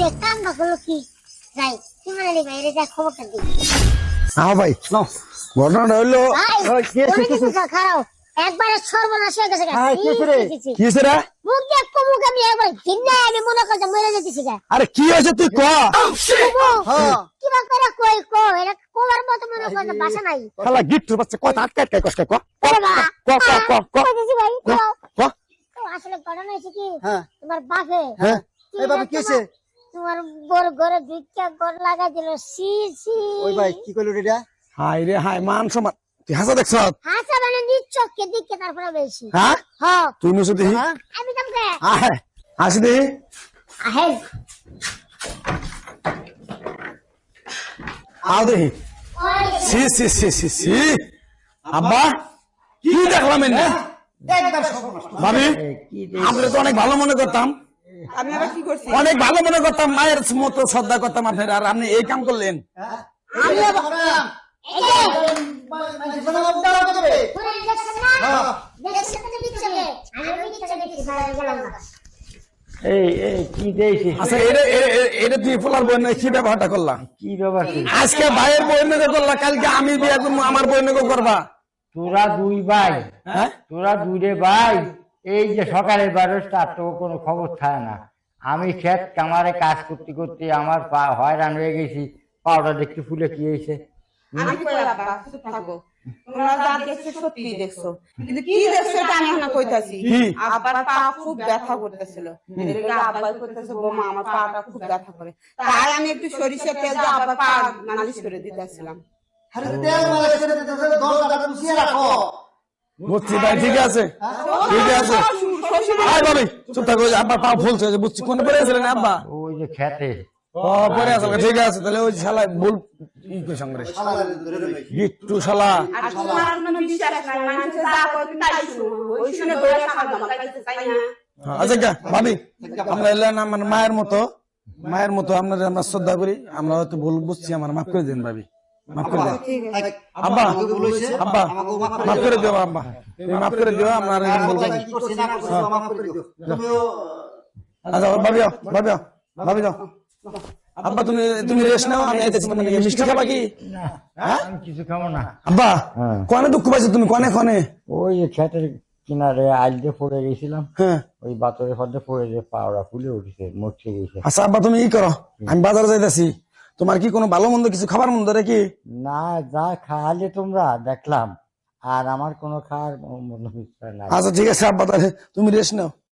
যে কাম বা করল কি যাই সিমানালি বাইরে যা খবরটা দিই। হ্যাঁ ভাই ঘটনাটা হইল কি কি খারাও। একবারে সর্বনাশ হয়ে গেছে কি হয়েছে রে? কি মুখ দিয়ে কমুক আমি একবার ঘিন্না আমি মনে করছি মরে যেতেছি আরে কি হয়েছে তুই ক? কমু, কিবা করে কই কো? এটা কোলার মতো মনে করছে বাসা নাই। খালা গিট্টুর বাচ্চা কথা আটকে আটকে কষ্ট ক? ক ক ক ক ক আসলে ঘটনা হয়েছে কি? হ্যাঁ। তোমার বাপে। হ্যাঁ। এই বাবা না কি হয়েছে? তোমার- বড় ঘরে লাগা দিল। সি সি। ওই ভাই কি কইলো রে এটা? হাই রে হাই মান সমান তুই হাসা দেখছ? হাসা মানে নিজ চোখকে দিকে তারপরে বেশি। হ্যাঁ? হ্যাঁ। তুই নুসু দিহি? হ্যাঁ? আমি তোমাকে আয় হাসি দিহি? আহেন আও দিহি। সি সি সি সি সি। আব্বা কি দেখলাম এনে? একদম ভাবি আমরা তো অনেক ভালো মনে করতাম। আমি আবার কি করছি? অনেক ভালো মনে করতাম মায়ের মতো শ্রদ্ধা করতাম আপনার আর আপনি এই কাম করলেন। আচ্ছা এটা এ- এ- এটা তুই ফুলার বই নিয়ে কি ব্যবহারটা করলাম কি ব্যাপার আজকে ভাইয়ের বই নিয়ে করলা কালকে আমি বিয়ে করব আমার বই নিয়ে করবা। তোরা দুই ভাই হ্যাঁ? তোরা দুই রে ভাই এই যে সকালে বারোটা তো কোনো খবর থাকে না। আমি ক্ষেত কামারে কাজ করতে করতে আমার পা হয়রান হয়ে গেছি পাউডার দেখতে ফুলে কি হয়েছে? আমি কই আব্বা চুপ থাকো। তোমরা যা দেখছ সত্যি দেখছ। কিন্তু কি দেখছ এটা আমি এখন কইতাছি? কি? পা খুব ব্যথা করতেছিল। আব্বাই করতেছে বোমা আমার পাটা খুব ব্যথা করে। তাই আমি একটু সরিষার তেল দিয়ে পা মালিশ করে দিতেছিলাম। বুঝছি ভাই ঠিক আছে। ঠিক আছে। আয় ভাবি চুপ থাকো আব্বা পা ফুলছে বুঝছি কোন পরে আছিলেন আব্বা? ওই যে খেতে। ও পরে আসলে ঠিক আছে তাহলে ওই শালা ভুল ই কই সঙ্গে শালা ধরে রইবে। গিট্টু শালা। আর তোমার কোনো বিশ্বাস নাই মানুষে যা করে তাই শুনো। ওই শুনে দৌড়ে সামাল জমা খাইতে চাই না। আচ্ছা গা ভাবি আমরা এলেন আমার মায়ের মতো মায়ের মতো আপনাদের আমরা শ্রদ্ধা করি আমরা হয়তো ভুল বুঝছি আমার মাফ করে দিন ভাবি। মাফ করে আব্বা আমাকে ভুল হয়েছে, আব্বা মাফ করে দিও। আব্বা। মাফ করে দিও আমরা আর এরকম ভুল আমরা করিনি। কি করছি না করছি, মাফ করে দিও। তুমিও ভাবি যাও ভাবি যাও ভাবি যাও। আব্বা তুমি তুমি রেস্ট নাও আমি আইতেছি মানে মিষ্টি খাবা কি? হ্যাঁ? কিছু খাব না। আব্বা। কনে দুঃখ পাইছো তুমি কনে কনে? ওই খেতের কিনারে আইলতে পড়ে গেছিলাম হ্যাঁ। ওই বাতরের মধ্যে পড়ে যে পাউডার ফুলে উঠেছে মরছে গেছে। আচ্ছা আব্বা তুমি ই করো আমি বাজারে যাইতাছি। তোমার কি কোনো ভালো মন্দ কিছু খাবার মন্দ রেখে না যা খাওয়ালে তোমরা দেখলাম। আর আমার কোনো খাওয়ার মনে ইচ্ছা নাই। আচ্ছা ঠিক আছে আব্বা তাহলে তুমি রেস্ট নাও।